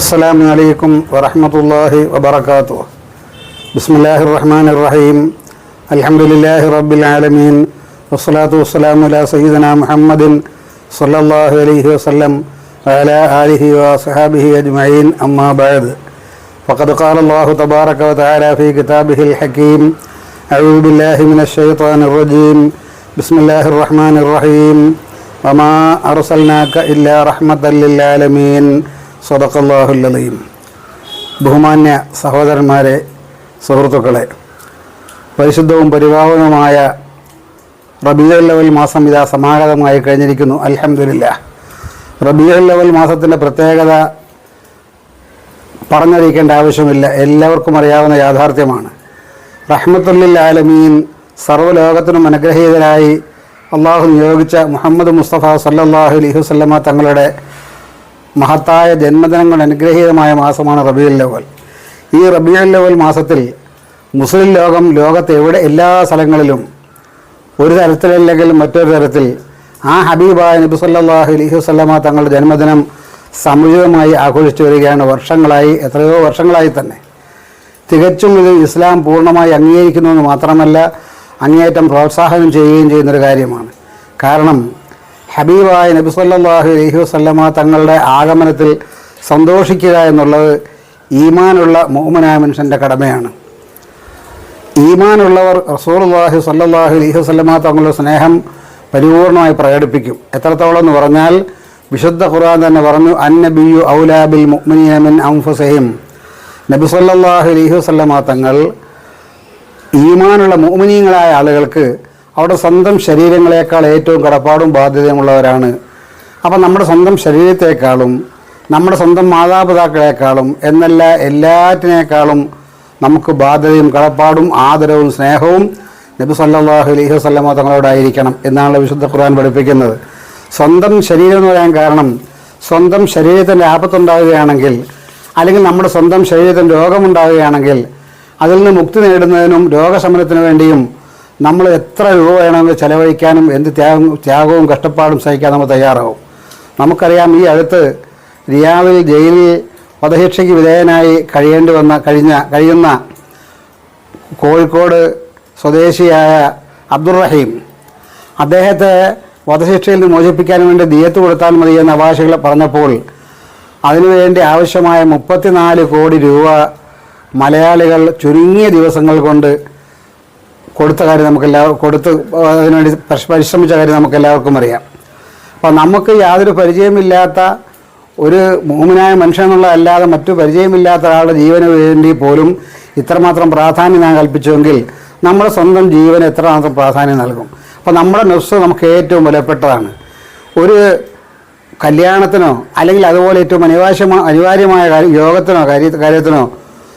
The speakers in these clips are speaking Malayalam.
السلام عليكم ورحمة الله وبركاته. بسم الله الرحمن الرحيم. الحمد لله رب العالمين. والصلاة والسلام على سيدنا محمد صلى الله عليه وسلم وعلى آله وصحابه أجمعين. أما بعد فقد قال الله تبارك وتعالى في كتابه الحكيم أعوذ بالله من الشيطان الرجيم. بسم الله الرحمن الرحيم. وما أرسلناك إلا رحمة للعالمين. സ്വതക്കല്ലാഹുല്ലതയും ബഹുമാന്യ സഹോദരന്മാരെ സുഹൃത്തുക്കളെ പരിശുദ്ധവും പരിപാവനവുമായ റബിയ ലെവൽ മാസം ഇതാ സമാഗതമായി കഴിഞ്ഞിരിക്കുന്നു. അലഹമില്ല റബിയ ലെവൽ മാസത്തിന്റെ പ്രത്യേകത പറഞ്ഞറിയിക്കേണ്ട ആവശ്യമില്ല. എല്ലാവർക്കും അറിയാവുന്ന യാഥാർത്ഥ്യമാണ്. റഹ്മത്തുല്ല ആലമീൻ സർവലോകത്തിനും അനുഗ്രഹീതരായി അള്ളാഹു നിയോഗിച്ച മുഹമ്മദ് മുസ്തഫ സല്ലാഹു അലൈഹി തങ്ങളുടെ മഹത്തായ ജന്മദിനങ്ങൾ അനുഗ്രഹീതമായ മാസമാണ് റബിയുൽ ലവൽ ഈ റബിയുൽ ലവൽ മാസത്തിൽ മുസ്ലിം ലോകം ലോകത്തെ എവിടെ എല്ലാ സ്ഥലങ്ങളിലും ഒരു തരത്തിലല്ലെങ്കിൽ മറ്റൊരു തരത്തിൽ ആ ഹബീബായ നബി സല്ലല്ലാഹു അലൈഹി വസല്ലമ തങ്ങളുടെ ജന്മദിനം സമുചിതമായി ആഘോഷിച്ചു വരികയാണ് വർഷങ്ങളായി എത്രയോ വർഷങ്ങളായി തന്നെ. തികച്ചും ഇത് ഇസ്ലാം പൂർണമായി അംഗീകരിക്കുന്നുവെന്ന് മാത്രമല്ല അങ്ങേയറ്റം പ്രോത്സാഹനം ചെയ്യുകയും ചെയ്യുന്നൊരു കാര്യമാണ്. കാരണം ഹബീബായ നബി സല്ലല്ലാഹു അലൈഹി വസല്ലമ തങ്ങളുടെ ആഗമനത്തിൽ സന്തോഷിക്കുക എന്നുള്ളത് ഈമാനുള്ള മോഹമനായ മനുഷ്യന്റെ കടമയാണ്. ഈമാനുള്ളവർ റസൂലുള്ളാഹി സല്ലാഹു അലഹി വസല്ലമ തങ്ങളുടെ സ്നേഹം പരിപൂർണമായി പ്രകടിപ്പിക്കും. എത്രത്തോളം എന്ന് പറഞ്ഞാൽ വിശുദ്ധ ഖുർആൻ തന്നെ പറഞ്ഞു അന്നബിയു ഔലാബിൽ മുഅ്മിനീന മിൻ അൻഫുസഹിം. നബി സല്ലല്ലാഹു അലൈഹി വസല്ലമ തങ്ങൾ ഈമാനുള്ള മോമിനീങ്ങളായ ആളുകൾക്ക് അവിടെ സ്വന്തം ശരീരങ്ങളെക്കാൾ ഏറ്റവും കടപ്പാടും ബാധ്യതയുമുള്ളവരാണ് അപ്പം നമ്മുടെ സ്വന്തം ശരീരത്തെക്കാളും നമ്മുടെ സ്വന്തം മാതാപിതാക്കളെക്കാളും എന്നല്ല എല്ലാറ്റിനേക്കാളും നമുക്ക് ബാധ്യതയും കടപ്പാടും ആദരവും സ്നേഹവും നബി സല്ലാഹു അലൈഹി വസല്ലമ തങ്ങളോടായിരിക്കണം എന്നാണ് വിശുദ്ധ ഖുർആൻ പഠിപ്പിക്കുന്നത്. സ്വന്തം ശരീരം എന്ന് പറയാൻ കാരണം സ്വന്തം ശരീരത്തിന്റെ ആപത്തുണ്ടാവുകയാണെങ്കിൽ അല്ലെങ്കിൽ നമ്മുടെ സ്വന്തം ശരീരത്തിന് രോഗമുണ്ടാവുകയാണെങ്കിൽ അതിൽ നിന്ന് മുക്തി നേടുന്നതിനും രോഗശമനത്തിന് വേണ്ടിയും നമ്മൾ എത്ര രൂപ വേണമെങ്കിൽ ചെലവഴിക്കാനും എന്ത് ത്യാഗം ത്യാഗവും കഷ്ടപ്പാടും സഹിക്കാൻ നമ്മൾ തയ്യാറാവും. നമുക്കറിയാം ഈ അടുത്ത് റിയാവിൽ ജയിലിൽ വധശിക്ഷയ്ക്ക് വിധേയനായി കഴിയേണ്ടി വന്ന കഴിഞ്ഞ കഴിയുന്ന കോഴിക്കോട് സ്വദേശിയായ അബ്ദുറഹീം അദ്ദേഹത്തെ വധശിക്ഷയിൽ നിന്ന് മോചിപ്പിക്കാൻ വേണ്ടി ദിയത്ത് കൊടുത്താൽ മതി എന്ന് അവകാശികൾ പറഞ്ഞപ്പോൾ അതിനുവേണ്ടി ആവശ്യമായ മുപ്പത്തിനാല് കോടി രൂപ മലയാളികൾ ചുരുങ്ങിയ ദിവസങ്ങൾ കൊണ്ട് കൊടുത്ത കാര്യം നമുക്കെല്ലാവരും കൊടുത്ത് അതിനുവേണ്ടി പരിശ് പരിശ്രമിച്ച കാര്യം നമുക്ക് എല്ലാവർക്കും അറിയാം. അപ്പോൾ നമുക്ക് യാതൊരു പരിചയമില്ലാത്ത ഒരു മൂമിനായ മനുഷ്യൻ എന്നുള്ളതല്ലാതെ മറ്റു പരിചയമില്ലാത്ത ഒരാളുടെ ജീവന് വേണ്ടി പോലും ഇത്രമാത്രം പ്രാധാന്യം ഞാൻ കൽപ്പിച്ചുവെങ്കിൽ നമ്മുടെ സ്വന്തം ജീവന് എത്രമാത്രം പ്രാധാന്യം നൽകും? അപ്പോൾ നമ്മുടെ നെഫ്സ് നമുക്ക് ഏറ്റവും വിലപ്പെട്ടതാണ്. ഒരു കല്യാണത്തിനോ അല്ലെങ്കിൽ അതുപോലെ ഏറ്റവും അനിവാര്യമായ അനിവാര്യമായ യോഗത്തിനോ കാര്യ കാര്യത്തിനോ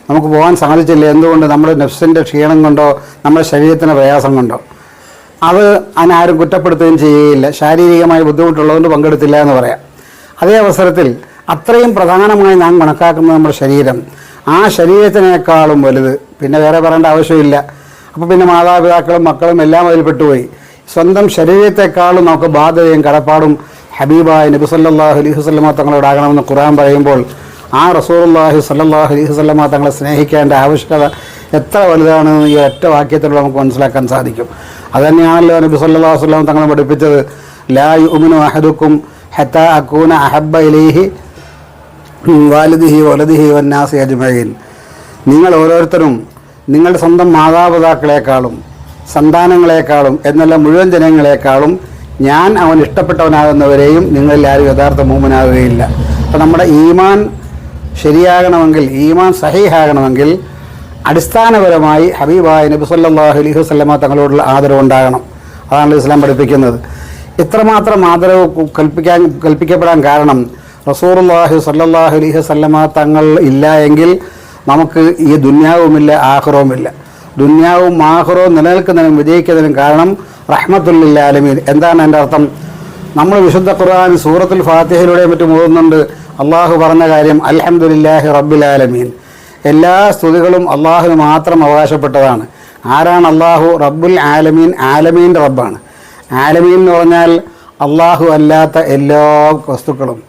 നമുക്ക് പോകാൻ സാധിച്ചില്ല? എന്തുകൊണ്ട് നമ്മുടെ നെഫ്സിന്റെ ക്ഷീണം കൊണ്ടോ നമ്മുടെ ശരീരത്തിന്റെ പ്രയാസം കൊണ്ടോ? അത് അതിനാരും കുറ്റപ്പെടുത്തുകയും ചെയ്യുകയില്ല. ശാരീരികമായി ബുദ്ധിമുട്ടുള്ളതുകൊണ്ട് പങ്കെടുത്തില്ല എന്ന് പറയാം. അതേ അവസരത്തിൽ അത്രയും പ്രധാനമായി നാം കണക്കാക്കുന്നത് നമ്മുടെ ശരീരം ആ ശരീരത്തിനേക്കാളും വലുത്. പിന്നെ വേറെ പറയേണ്ട ആവശ്യമില്ല. അപ്പോൾ പിന്നെ മാതാപിതാക്കളും മക്കളും എല്ലാം അതിൽപ്പെട്ടുപോയി സ്വന്തം ശരീരത്തെക്കാളും നമുക്ക് ബാധ്യതയും കടപ്പാടും ഹബീബായ നബി സല്ലല്ലാഹു അലൈഹി വസല്ലമ തങ്ങളോടാകണമെന്ന് ഖുർആൻ പറയുമ്പോൾ ആ റസൂലുള്ളാഹി സല്ലാഹു അലൈഹി വസല്ലമ തങ്ങളെ സ്നേഹിക്കേണ്ട ആവശ്യകത എത്ര വലുതാണ് ഈ ഒറ്റ വാക്യത്തിലൂടെ നമുക്ക് മനസ്സിലാക്കാൻ സാധിക്കും. അതുതന്നെയാണല്ലോ നബി സല്ലാഹു വസല്ലം തങ്ങളെ പഠിപ്പിച്ചത്. ലാ ഉമിനു അഹദുക്കും ഹത്താ അക്കൂന അഹബ്ബ ഇലൈഹി വാലിദിഹി വലദിഹി വന്നാസി അജ്മഈൻ. നിങ്ങൾ ഓരോരുത്തരും നിങ്ങളുടെ സ്വന്തം മാതാപിതാക്കളെക്കാളും സന്താനങ്ങളെക്കാളും എന്നല്ല മുഴുവൻ ജനങ്ങളെക്കാളും ഞാൻ അവൻ ഇഷ്ടപ്പെട്ടവനാകുന്നവരെയും നിങ്ങളിൽ ആരും യഥാർത്ഥ മൂമനാകുകയില്ല അപ്പം നമ്മുടെ ഈമാൻ ശരിയാകണമെങ്കിൽ ഈമാൻ സഹീഹാകണമെങ്കിൽ അടിസ്ഥാനപരമായി ഹബീബായ നബി സല്ലല്ലാഹു അലൈഹി വസല്ലമ തങ്ങളോടുള്ള ആദരവ് ഉണ്ടാകണം. അതാണ് ഇസ്ലാം പഠിപ്പിക്കുന്നത്. ഇത്രമാത്രം ആദരവ് കൽപ്പിക്കാൻ കൽപ്പിക്കപ്പെടാൻ കാരണം റസൂറുല്ലാഹി സല്ലാഹു അലൈഹി വസ്ലമ തങ്ങൾ ഇല്ല എങ്കിൽ നമുക്ക് ഈ ദുന്യാവുമില്ല ആഹ്റവുമില്ല ദുന്യാവും ആഹ്റവും നിലനിൽക്കുന്നതിനും വിജയിക്കുന്നതിനും കാരണം റഹ്മത്തുല്ലാലമീൻ എന്താണ് എന്റെ അർത്ഥം? നമ്മൾ വിശുദ്ധ ഖുർആൻ സൂറത്തുൽ ഫാത്തിഹയിലൂടെ മറ്റും ഓതുന്നുണ്ട്. അള്ളാഹു പറഞ്ഞ കാര്യം അലഹമുല്ലാഹി റബ്ബുലാലമീൻ എല്ലാ സ്തുതികളും അള്ളാഹുവിന് മാത്രം അവകാശപ്പെട്ടതാണ്. ആരാണ് അള്ളാഹു? റബ്ബുൽ ആലമീൻ ആലമീന്റെ റബ്ബാണ്. ആലമീൻ എന്ന് പറഞ്ഞാൽ അള്ളാഹു അല്ലാത്ത എല്ലാ വസ്തുക്കളും.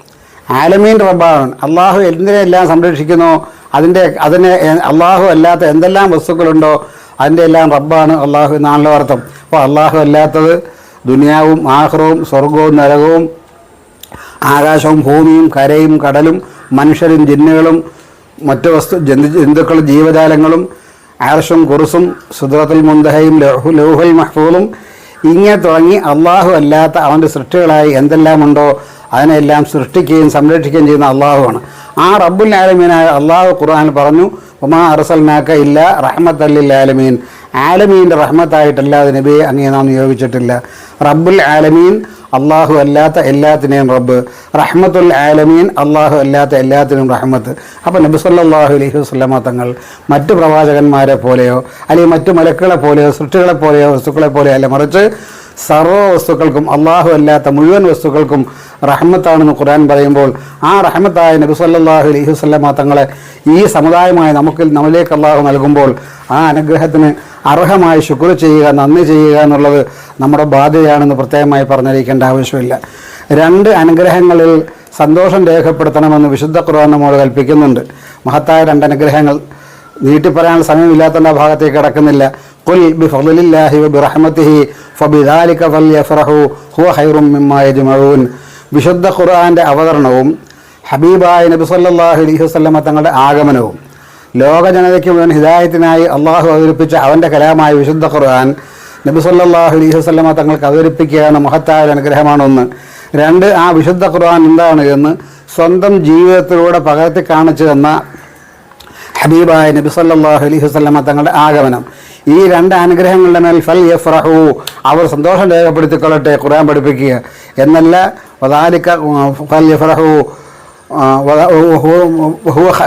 ആലമീൻ റബ്ബാണ്. അള്ളാഹു എന്തിനെല്ലാം സംരക്ഷിക്കുന്നു? അതിന്റെ അതിനെ അള്ളാഹു അല്ലാത്ത എന്തെല്ലാം വസ്തുക്കളുണ്ടോ അതിന്റെ എല്ലാം റബ്ബാണ് അള്ളാഹു എന്നാണല്ലോ അർത്ഥം. അപ്പോൾ അള്ളാഹു അല്ലാത്തത് ദുനിയാവും ആഹ്റവും സ്വർഗവും നരകവും ആകാശവും ഭൂമിയും കരയും കടലും മനുഷ്യരും ജിന്നുകളും മറ്റു വസ്തു ജന്തു ജന്തുക്കളും ജീവജാലങ്ങളും ആർഷും കുറുസും സുദ്രത്തുൽ മുന്തഹയും ലോഹു ലൗഹുൽ മഹ്ഫൂളും ഇങ്ങനെ തുടങ്ങി അള്ളാഹു അല്ലാത്ത അവന്റെ സൃഷ്ടികളായി എന്തെല്ലാം ഉണ്ടോ അതിനെല്ലാം സൃഷ്ടിക്കുകയും സംരക്ഷിക്കുകയും ചെയ്യുന്ന അള്ളാഹുവാണ് ആ റബ്ബുൽ ആലമീനായ അള്ളാഹു ഖുർആൻ പറഞ്ഞു ഉമാ അറസൽനാക്ക ഇല്ല റഹ്മത്ത് അല്ലിൽ ആലമീൻ. ആലമീന്റെ റഹ്മത്തായിട്ടല്ലാതെ നബിയെ അങ്ങേ നാം നിയോഗിച്ചിട്ടില്ല. റബ്ബുൽ ആലമീൻ അള്ളാഹു അല്ലാത്ത എല്ലാത്തിനെയും റബ്ബ്. റഹ്മത്തുൽ ആലമീൻ അള്ളാഹു അല്ലാത്ത എല്ലാത്തിനും റഹ്മത്ത്. അപ്പോൾ നബി സല്ലാഹു അലൈഹി വസല്ലമ തങ്ങൾ മറ്റു പ്രവാചകന്മാരെ പോലെയോ അല്ലെങ്കിൽ മറ്റു മലക്കുകളെ പോലെയോ സൃഷ്ടികളെ പോലെയോ വസ്തുക്കളെ പോലെയോ അല്ല മറിച്ച് സർവ വസ്തുക്കൾക്കും അള്ളാഹു അല്ലാത്ത മുഴുവൻ വസ്തുക്കൾക്കും റഹ്മത്താണെന്ന് ഖുർആൻ പറയുമ്പോൾ ആ റഹ്മത്തായ നബി സല്ലാഹു അലൈഹി വസല്ലമ തങ്ങളെ ഈ സമുദായമായി നമുക്ക് നമ്മിലേക്ക് അള്ളാഹു നൽകുമ്പോൾ ആ അനുഗ്രഹത്തിന് അർഹമായി ശുക്ർ ചെയ്യുക നന്ദി ചെയ്യുക എന്നുള്ളത് നമ്മുടെ ബാധ്യതയാണെന്ന് പ്രത്യേകമായി പറഞ്ഞിരിക്കേണ്ട ആവശ്യമില്ല. രണ്ട് അനുഗ്രഹങ്ങളിൽ സന്തോഷം രേഖപ്പെടുത്തണമെന്ന് വിശുദ്ധ ഖുർആൻ നമ്മോട് കൽപ്പിക്കുന്നുണ്ട്. മഹത്തായ രണ്ട് അനുഗ്രഹങ്ങൾ. നീട്ടിപ്പറയാനുള്ള സമയമില്ലാത്തതുകൊണ്ട് ആ ഭാഗത്തേക്ക് കിടക്കുന്നില്ല. യജ്മഊൻ വിശുദ്ധ ഖുർആന്റെ അവതരണവും ഹബീബായ നബി സല്ലാഹു അലൈഹി വസല്ലമ തങ്ങളുടെ ആഗമനവും ലോക ജനതയ്ക്ക് മുഴുവൻ ഹിദായത്തിനായി അള്ളാഹു അവതരിപ്പിച്ച അവന്റെ കലാമായ വിശുദ്ധ ഖുർആൻ നബി സല്ലാഹു അലൈഹി വസല്ലമ തങ്ങൾക്ക് അവതരിപ്പിക്കുക എന്ന മഹത്തായ അനുഗ്രഹമാണൊന്ന്. രണ്ട് ആ വിശുദ്ധ ഖുർആൻ എന്താണ് എന്ന് സ്വന്തം ജീവിതത്തിലൂടെ പകർത്തി കാണിച്ചു തന്ന ഹബീബായ നബി സല്ലാഹു അലൈഹി വസല്ലമ തങ്ങളുടെ ആഗമനം. ഈ രണ്ട് അനുഗ്രഹങ്ങളുടെ മേൽ ഫൽ യഫ്രഹു അവർ സന്തോഷം രേഖപ്പെടുത്തിക്കൊള്ളട്ടെ ഖുർആൻ പഠിപ്പിക്കുക. എന്നല്ല വദാലിക ഫൽ യഫ്രഹു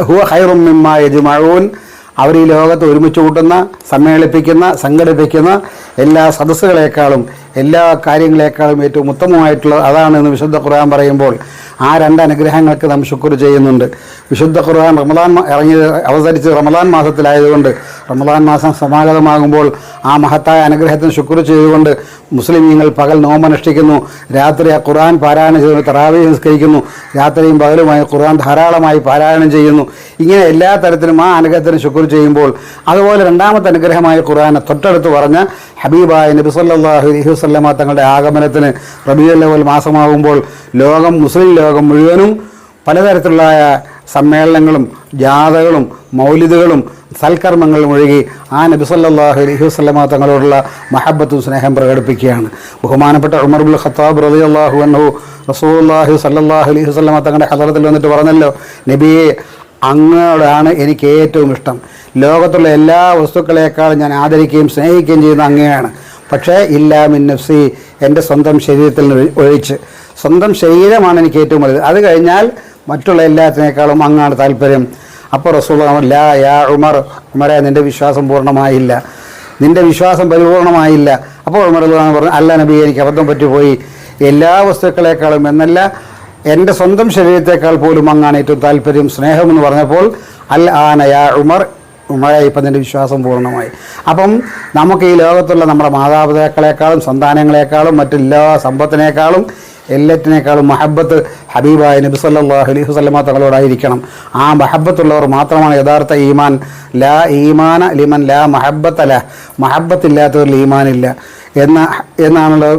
ഹുവ- ഖൈറും മിമ്മാ യജ്മഊൻ. അവർ ഈ ലോകത്ത് ഒരുമിച്ച് കൂട്ടുന്ന സമ്മേളിപ്പിക്കുന്ന സംഘടിപ്പിക്കുന്ന എല്ലാ സദസ്സുകളെക്കാളും എല്ലാ കാര്യങ്ങളെക്കാളും ഏറ്റവും ഉത്തമമായിട്ടുള്ള അതാണ് എന്ന് വിശുദ്ധ ഖുർആൻ പറയുമ്പോൾ ആ രണ്ട് അനുഗ്രഹങ്ങൾക്ക് നാം ശുക്ർ ചെയ്യുന്നുണ്ട്. വിശുദ്ധ ഖുർആൻ റമദാൻ ഇറങ്ങി അവതരിച്ച് റമദാൻ മാസത്തിലായതുകൊണ്ട് റമദാൻ മാസം സമാഗതമാകുമ്പോൾ ആ മഹത്തായ അനുഗ്രഹത്തിന് ശുക്ർ ചെയ്തുകൊണ്ട് മുസ്ലിമീങ്ങൾ പകൽ നോമ്പനുഷ്ഠിക്കുന്നു രാത്രി ആ ഖുർആൻ പാരായണം ചെയ്യുന്നു തറാവി നിസ്കരിക്കുന്നു. രാത്രിയും പകലുമായി ഖുർആൻ ധാരാളമായി പാരായണം ചെയ്യുന്നു. ഇങ്ങനെ എല്ലാ തരത്തിലും ആ അനുഗ്രഹത്തിന് ശുക്ർ ചെയ്യുമ്പോൾ അതുപോലെ രണ്ടാമത്തെ അനുഗ്രഹമായ ഖുർആനെ തൊട്ടടുത്ത് പറഞ്ഞ ഹബീബായ നബി സല്ലാഹു അലൈഹി വസല്ലമ തങ്ങളുടെ ആഗമനത്തിന് അവൽ മാസമാകുമ്പോൾ ലോകം മുസ്ലിം ലോകം മുഴുവനും പലതരത്തിലുള്ള സമ്മേളനങ്ങളും ജാഥകളും മൗലിദുകളും സൽക്കർമ്മങ്ങളും ഒഴുകി ആ നബി സല്ലല്ലാഹു അലൈഹി വസല്ലമ തങ്ങളോടുള്ള മഹബത്തും സ്നേഹം പ്രകടിപ്പിക്കുകയാണ്. ബഹുമാനപ്പെട്ട ഉമർബുൽ ഖത്താബ് ഖത്താബ് അള്ളാഹു അൻഹു റസൂലുള്ളാഹി സല്ലാഹു അലൈഹി വസല്ലമ തങ്ങളുടെ ഹദറത്തിൽ വന്നിട്ട് പറഞ്ഞല്ലോ നബിയെ അങ്ങയോടാണ് എനിക്ക് ഏറ്റവും ഇഷ്ടം. ലോകത്തുള്ള എല്ലാ വസ്തുക്കളെക്കാളും ഞാൻ ആദരിക്കുകയും സ്നേഹിക്കുകയും ചെയ്യുന്ന അങ്ങയാണ്. പക്ഷേ ഇല്ലാ മിന്നഫ്സി നഫ്സി എന്റെ സ്വന്തം ശരീരത്തിൽ ഒഴിച്ച്. സ്വന്തം ശരീരമാണ് എനിക്ക് ഏറ്റവും വലുത്. അത് കഴിഞ്ഞാൽ മറ്റുള്ള എല്ലാത്തിനേക്കാളും അങ്ങാണ് താല്പര്യം. അപ്പോൾ റസൂൽ ലാ യാ ഉമർ ഉമരെ നിന്റെ വിശ്വാസം പൂർണമായില്ല. നിന്റെ വിശ്വാസം പരിപൂർണമായില്ല. അപ്പോൾ ഉമർ പറഞ്ഞു അല്ല നബി എനിക്ക് അബദ്ധം പറ്റിപ്പോയി. എല്ലാ വസ്തുക്കളെക്കാളും എന്നല്ല എന്റെ സ്വന്തം ശരീരത്തെക്കാൾ പോലും അങ്ങാണ് ഏറ്റവും താല്പര്യം. സ്നേഹമെന്ന് പറഞ്ഞപ്പോൾ അൽ ആന യാ ഉമർ ഉമരെ ഇപ്പം നിന്റെ വിശ്വാസം പൂർണമായി. അപ്പം നമുക്ക് ഈ ലോകത്തുള്ള നമ്മുടെ മാതാപിതാക്കളെക്കാളും സന്താനങ്ങളെക്കാളും മറ്റെല്ലാ സമ്പത്തിനേക്കാളും എല്ലാറ്റിനേക്കാളും മഹബത്ത് ഹബീബായ നബി സല്ലാഹു അലൈഹി വസ്ലമ തങ്ങളോടായിരിക്കണം. ആ മഹബത്തുള്ളവർ മാത്രമാണ് യഥാർത്ഥ ഈമാൻ. ലാ ഈമാന ലിമൻ ലാ മഹബത്തല മഹബത്തില്ലാത്തവരിൽ ഈമാനില്ല. എന്ന എന്നാണല്ലോ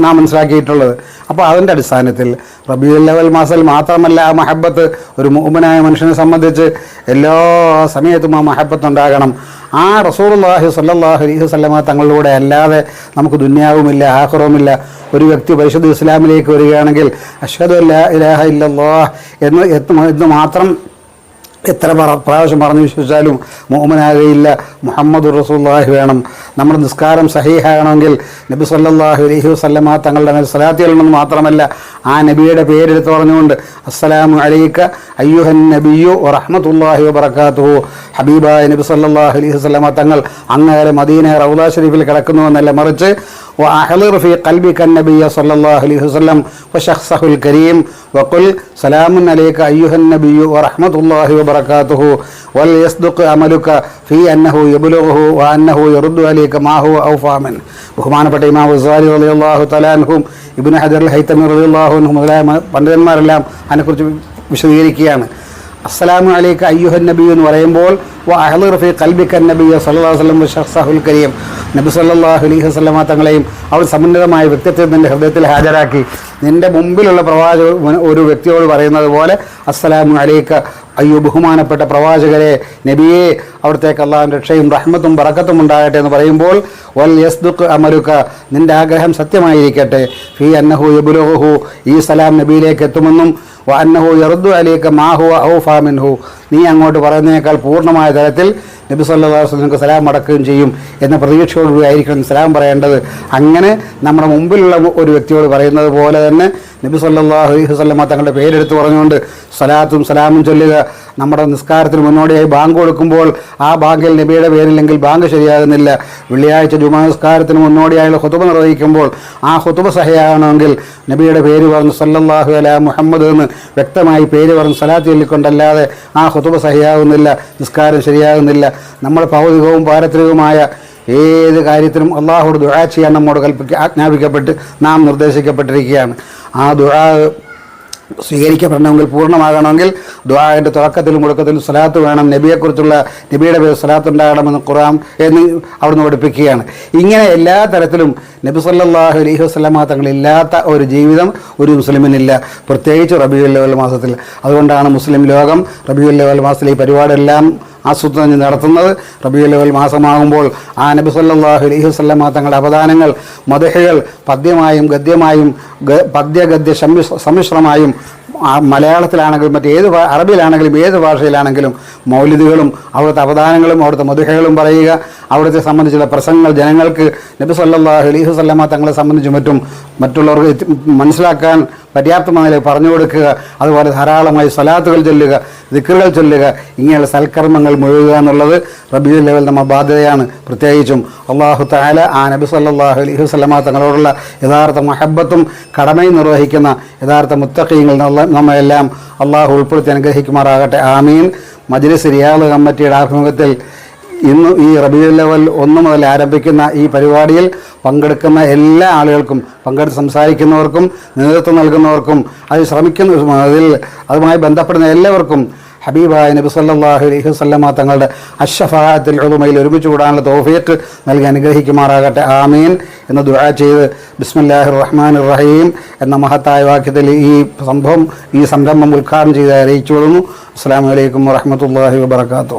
നം- മനസ്സിലാക്കിയിട്ടുള്ളത്. അപ്പോൾ അതിന്റെ അടിസ്ഥാനത്തിൽ റബിയുൽ ലെവൽ മാസൽ മാത്രമല്ല ആ മഹബത്ത് ഒരു മുഹമ്മനായ മനുഷ്യനെ സംബന്ധിച്ച് എല്ലാ സമയത്തും ആ മഹബത്ത് ഉണ്ടാകണം ആ റസൂലുള്ളാഹി സല്ലാഹു അലൈഹി വസല്ലമ തങ്ങളിലൂടെ അല്ലാതെ നമുക്ക് ദുന്യാവുമില്ല ആഹ്റവുമില്ല ഒരു വ്യക്തി പരിശുദ്ധ ഇസ്ലാമിലേക്ക് വരികയാണെങ്കിൽ അഷ്ഹദു അല്ലാ ഇലാഹ ഇല്ലല്ലാഹ് എന്ന് എന്ന് മാത്രം എത്ര പറ- പ്രാവശ്യം പറഞ്ഞു വിശ്വസിച്ചാലും മോമനാകയില്ല മുഹമ്മദ് റസൂല്ലാഹി വേണം. നമ്മുടെ നിസ്കാരം സഹീഹാകണമെങ്കിൽ നബി സല്ലാഹു അലഹി വസല്ലമ തങ്ങളുടെ മേൽ സലാത്തി ചെല്ലണമെന്ന് മാത്രമല്ല ആ നബിയുടെ പേരെടുത്ത് പറഞ്ഞുകൊണ്ട് അസ്സലാമു അലൈക അയ്യുഹൻ നബിയു റഹ്മത്തുല്ലാഹി വബറകാതുഹു. ഹബീബായ നബി സല്ലാഹു അലൈഹി വസ്ലമ തങ്ങൾ അങ്ങേരെ മദീന റൗദ ഷരീഫിൽ കിടക്കുന്നുവെന്നല്ല മറിച്ച് وأحضر في قلبك النبي صلى الله عليه وسلم وشخصه الكريم وقل سلام عليك أيها النبي ورحمة الله وبركاته وليصدق عملك في أنه يبلغه وأنه يرد عليك ما هو أوفى منه ബഹുമാനപ്പെട്ട ഇമാം ഗസാലി റളിയല്ലാഹു തലാൻഹും ഇബ്നു ഹജർ അൽ ഹൈത്തമി റളിയല്ലാഹു അൻഹു മുതലായ മ- പണ്ഡിതന്മാരെല്ലാം അതിനെക്കുറിച്ച് വിശദീകരിക്കുകയാണ് അസ്സലാമു അലൈക്ക് അയ്യുഹൻ നബി എന്ന് പറയുമ്പോൾ വ അഹ്ലിർ ഫി ഖൽബിക നബി വസല്ലം ഷഖ്സഹുൽ കരീം. നബി സല്ലല്ലാഹു അലൈഹി വസല്ലമ തങ്ങളെയും അവർ സമുന്നതമായ വ്യക്തിത്വം നിന്റെ ഹൃദയത്തിൽ ഹാജരാക്കി. നിന്റെ മുമ്പിലുള്ള പ്രവാചക ഒരു വ്യക്തിയോട് പറയുന്നത് പോലെ അസ്സലാമു അലൈക അയ്യോ ബഹുമാനപ്പെട്ട പ്രവാചകരെ നബിയെ അവിടത്തേക്ക് അള്ളാഹുവിന്റെ രക്ഷയും റഹ്മത്തും പറക്കത്തും ഉണ്ടാകട്ടെ എന്ന് പറയുമ്പോൾ വൽ യസ്ദുഖ് അമരുക്ക നിന്റെ ആഗ്രഹം സത്യമായിരിക്കട്ടെ. ഫി അന്നഹു യബുലഹു ഈ സലാം നബിയിലേക്ക് എത്തുമെന്നും വ അന്നഹു യറുദ്ദു അലൈക മാഹു ഔഫാ മിൻഹു. നീ അങ്ങോട്ട് പറയുന്നതിനേക്കാൾ പൂർണമായ തരത്തിൽ നബി അലൈഹി വസല്ലമക്ക് സലാം മടക്കുകയും ചെയ്യും എന്ന പ്രതീക്ഷയോടുകൂടി ആയിരിക്കണം സലാം പറയേണ്ടത്. അങ്ങനെ നമ്മുടെ മുമ്പിലുള്ള ഒരു വ്യക്തിയോട് പറയുന്നത് പോലെ തന്നെ നബി സല്ലല്ലാഹു അലൈഹി വസല്ലമ തങ്ങളുടെ പേരെടുത്ത് പറഞ്ഞുകൊണ്ട് സലാത്തും സലാമും ചൊല്ലുക. നമ്മുടെ നിസ്കാരത്തിന് മുന്നോടിയായി ബാങ്ക് കൊടുക്കുമ്പോൾ ആ ബാങ്കിൽ നബിയുടെ പേരില്ലെങ്കിൽ ബാങ്ക് ശരിയാകുന്നില്ല. വെള്ളിയാഴ്ച ജുമാ നിസ്കാരത്തിന് മുന്നോടിയായുള്ള ഹുതുബ നിർവഹിക്കുമ്പോൾ ആ ഹുതുബ സഹയാകണമെങ്കിൽ നബിയുടെ പേര് പറഞ്ഞു സല്ലല്ലാഹു അല മുഹമ്മദ് എന്ന് വ്യക്തമായി പേര് പറഞ്ഞ് സലാത്ത് ചൊല്ലിക്കൊണ്ടല്ലാതെ ആ ഹുതുബ സഹിയാകുന്നില്ല നിസ്കാരം ശരിയാകുന്നില്ല. നമ്മൾ ഭൗതികവും പാരത്രികവുമായ ഏത് കാര്യത്തിനും അള്ളാഹുട് ദുആ ചെയ്യാൻ നമ്മോട് കൽപ്പിക്ക ആജ്ഞാപിക്കപ്പെട്ട് നാം നിർദ്ദേശിക്കപ്പെട്ടിരിക്കുകയാണ്. ആ ദുആ സ്വീകരിക്കപ്പെടണമെങ്കിൽ പൂർണമാകണമെങ്കിൽ ദുആന്റെ തുടക്കത്തിലും മുടക്കത്തിലും സ്വലാത്ത് വേണം. നബിയെക്കുറിച്ചുള്ള നബിയുടെ പേര് സ്വലാത്ത് ഉണ്ടാകണമെന്ന് ഖുറാൻ എന്ന് അവിടുന്ന് പഠിപ്പിക്കുകയാണ്. ഇങ്ങനെ എല്ലാ തരത്തിലും നബി സല്ലാഹു അലൈഹി വസല്ലമ തങ്ങളില്ലാത്ത ഒരു ജീവിതം ഒരു മുസ്ലിമിനില്ല. പ്രത്യേകിച്ച് റബിയുൽ ലെവൽ മാസത്തിൽ. അതുകൊണ്ടാണ് മുസ്ലിം ലോകം റബിയുൽ ലെവൽ മാസത്തിൽ ഈ പരിപാടിയെല്ലാം ആസൂത്രണം നടത്തുന്നത്. റബിയുൽ ലെവൽ മാസമാകുമ്പോൾ ആ നബി സല്ലാഹു അലൈഹി വസല്ലമ തങ്ങളുടെ അവദാനങ്ങൾ മദഹകൾ പദ്യമായും ഗദ്യമായും പദ്യ പദ്യഗദ്യ സമ്മിശ്ര- സമ്മിശ്രമായും മലയാളത്തിലാണെങ്കിലും മറ്റേത് അറബിയിലാണെങ്കിലും ഏത് ഭാഷയിലാണെങ്കിലും മൗലിദുകളും അവിടുത്തെ അവദാനങ്ങളും അവിടുത്തെ മധുഹകളും പറയുക. അവിടുത്തെ സംബന്ധിച്ചുള്ള പ്രസംഗങ്ങൾ ജനങ്ങൾക്ക് നബി സല്ലാഹു അലൈഹി വസല്ലമ തങ്ങളെ സംബന്ധിച്ചും മറ്റും മറ്റുള്ളവർക്ക് മനസ്സിലാക്കാൻ പര്യാപ്തമായ പറഞ്ഞു കൊടുക്കുക. അതുപോലെ ധാരാളമായി സ്വലാത്തുകൾ ചൊല്ലുക ദിക്കറുകൾ ചൊല്ലുക. ഇങ്ങനെയുള്ള സൽക്കർമ്മങ്ങൾ മുഴുകുക എന്നുള്ളത് റബിയുൽ ലെവൽ നമ്മൾ ബാധ്യതയാണ്. പ്രത്യേകിച്ചും അള്ളാഹു താല ആ നബി സല്ലാഹു അലൈഹി വസ്ലമ തങ്ങളോടുള്ള യഥാർത്ഥ മഹബത്തും കടമയും നിർവഹിക്കുന്ന യഥാർത്ഥ മുത്തഖീങ്ങൾ നമ്മളെല്ലാം അള്ളാഹു ഉൾപ്പെടുത്തി അനുഗ്രഹിക്കുമാറാകട്ടെ. ആമീൻ. മജ്ലിസ് റിയാദ് കമ്മിറ്റിയുടെ ആഭിമുഖ്യത്തിൽ ഇന്ന് ഈ റബിയ ലെവൽ ഒന്ന് മുതൽ ആരംഭിക്കുന്ന ഈ പരിപാടിയിൽ പങ്കെടുക്കുന്ന എല്ലാ ആളുകൾക്കും പങ്കെടുത്ത് സംസാരിക്കുന്നവർക്കും നേതൃത്വം നൽകുന്നവർക്കും അത് ശ്രമിക്കുന്ന അതിൽ അതുമായി ബന്ധപ്പെടുന്ന എല്ലാവർക്കും ഹബീബായ നബി സല്ലാഹു അലൈഹി വസല്ലമ തങ്ങളുടെ അഷഫാത്തിൽ ഉളുമയിൽ ഒരുമിച്ച് കൂടാനുള്ള തോഫീക്ക് നൽകി അനുഗ്രഹിക്കുമാറാകട്ടെ. ആമീൻ. എന്ന് ദുആ ചെയ്ത് ബിസ്മില്ലാഹി റഹ്മാൻ റഹീം എന്ന മഹത്തായ വാക്യത്തിൽ ഈ സംഭവം ഈ സംരംഭം ഉദ്ഘാടനം ചെയ്ത് അറിയിച്ചു കൊള്ളുന്നു അസ്സാം വലൈക്കും വാഹമത്തല്ലാഹി വബർക്കാത്തു